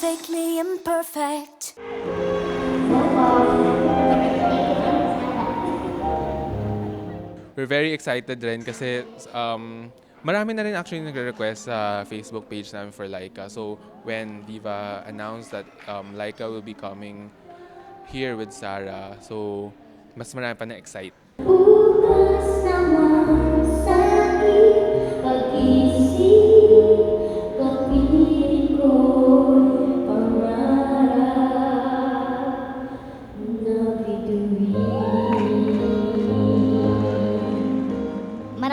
perfectly imperfect. We're very excited rin kasi um, marami na rin actually nagre-request sa Facebook page namin for Laika. So when Diva announced that um, Laika will be coming here with Sarah, so mas marami pa na-excite. Bukas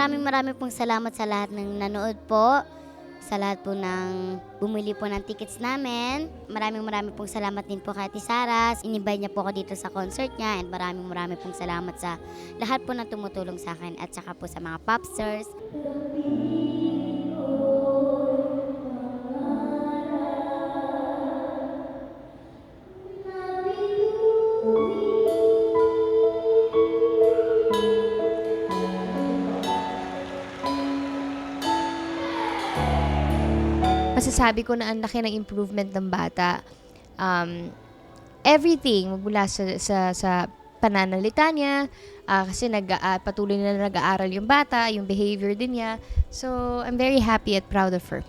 Maraming maraming pong salamat sa lahat ng nanood po. Sa lahat po ng bumili po ng tickets namin. Maraming maraming pong salamat din po kay Ate Sara. Inibay niya po ako dito sa concert niya. And maraming maraming pong salamat sa lahat po na tumutulong sa akin. At saka po sa mga popsters. Masasabi ko na ang laki ng improvement ng bata. Um, everything, mula sa, sa, sa pananalita niya, ah, kasi nag, ah, patuloy na nag-aaral yung bata, yung behavior din niya. So, I'm very happy at proud of her.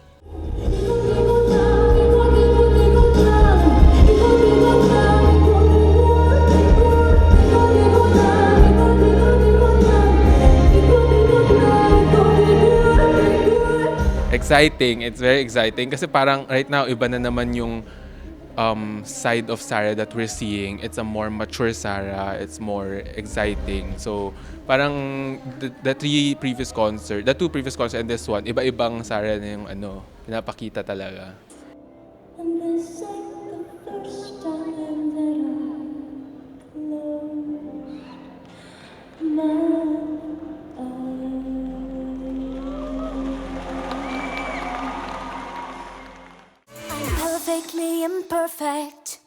Exciting, it's very exciting kasi parang right now iba na naman yung um, side of Sarah that we're seeing. It's a more mature Sarah, it's more exciting. So parang the, the three previous concert, the two previous concert and this one, iba-ibang Sarah na yung ano, pinapakita talaga. And this perfectly imperfect.